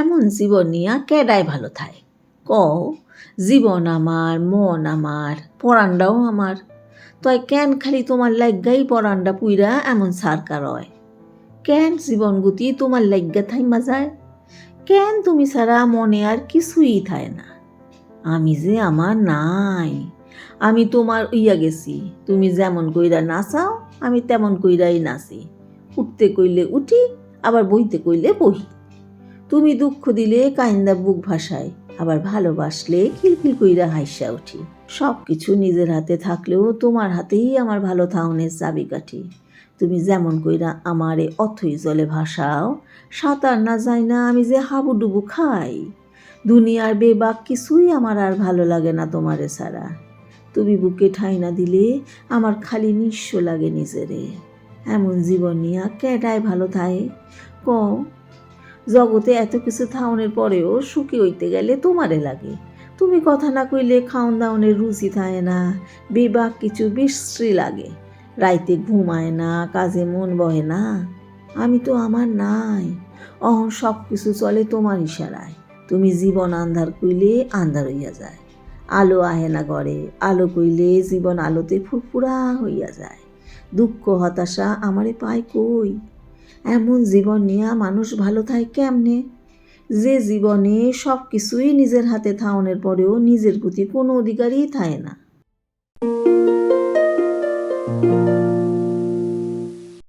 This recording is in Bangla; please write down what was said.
এমন জীবন নিয়া কেডায় ভালো থায় কও, জীবন আমার, মন আমার পরান্ডাও আমার। তয় কেন খালি তোমার লাগ্গাই পরাণটা পুইরা এমন সারকার কেন জীবন গতি তোমার লাগ্গা থাইমা যায়? কেন তুমি ছাড়া মনে আর কিছুই থায় না? আমি যে আমার নাই, আমি তোমার ইয়া গেছি। তুমি যেমন কইরা নাচাও, আমি তেমন কইরাই নাচি। উঠতে কইলে উঠি, আবার বইতে কইলে বহি। তুমি দুঃখ দিলে কাইন্দা বুক ভাসায়, আবার ভালোবাসলে খিলখিল কইরা হাইসা উঠি। সব কিছু নিজের হাতে থাকলেও তোমার হাতেই আমার ভালো থাউনের চাবিকাঠি তুমি যেমন কইরা আমারে অথই জলে ভাসাও, সাঁতার না যায় না আমি যে হাবুডুবু খাই। দুনিয়ার বেবাক কিছুই আমার আর ভালো লাগে না তোমারে ছাড়া। তুমি বুকে ঠাই না দিলে আমার খালি নিঃস্ব লাগে নিজেরে। এমন জীবন নিয়া কেডায় ভালো থাকে ক জগতে এত কিছু থাউনের পরেও সুখী হইতে গেলে তোমারে লাগে। তুমি কথা না কইলে খাওন দাওনের রুচি থাকে না বেবাক কিছু বিশ্রী লাগে। রাইতে ঘুমায় না, কাজে মন বহে না, আমি তো আমার নাই। অহন সব কিছু চলে তোমার ইশারায়, তুমি জীবন আন্ধার কইলে আন্ধার হইয়া যায়। আলো আহে না ঘরে, আলো কইলে জীবন আলোতে ফুরফুরা হইয়া যায়। দুঃখ, হতাশা আমারে পায় কই? এমন জীবন নিয়ে মানুষ ভালো থাকে কেমনে? যে জীবনে সব কিছুই নিজের হাতে থাওনের পরেও নিজের প্রতি কোনো অধিকারই থাকে না।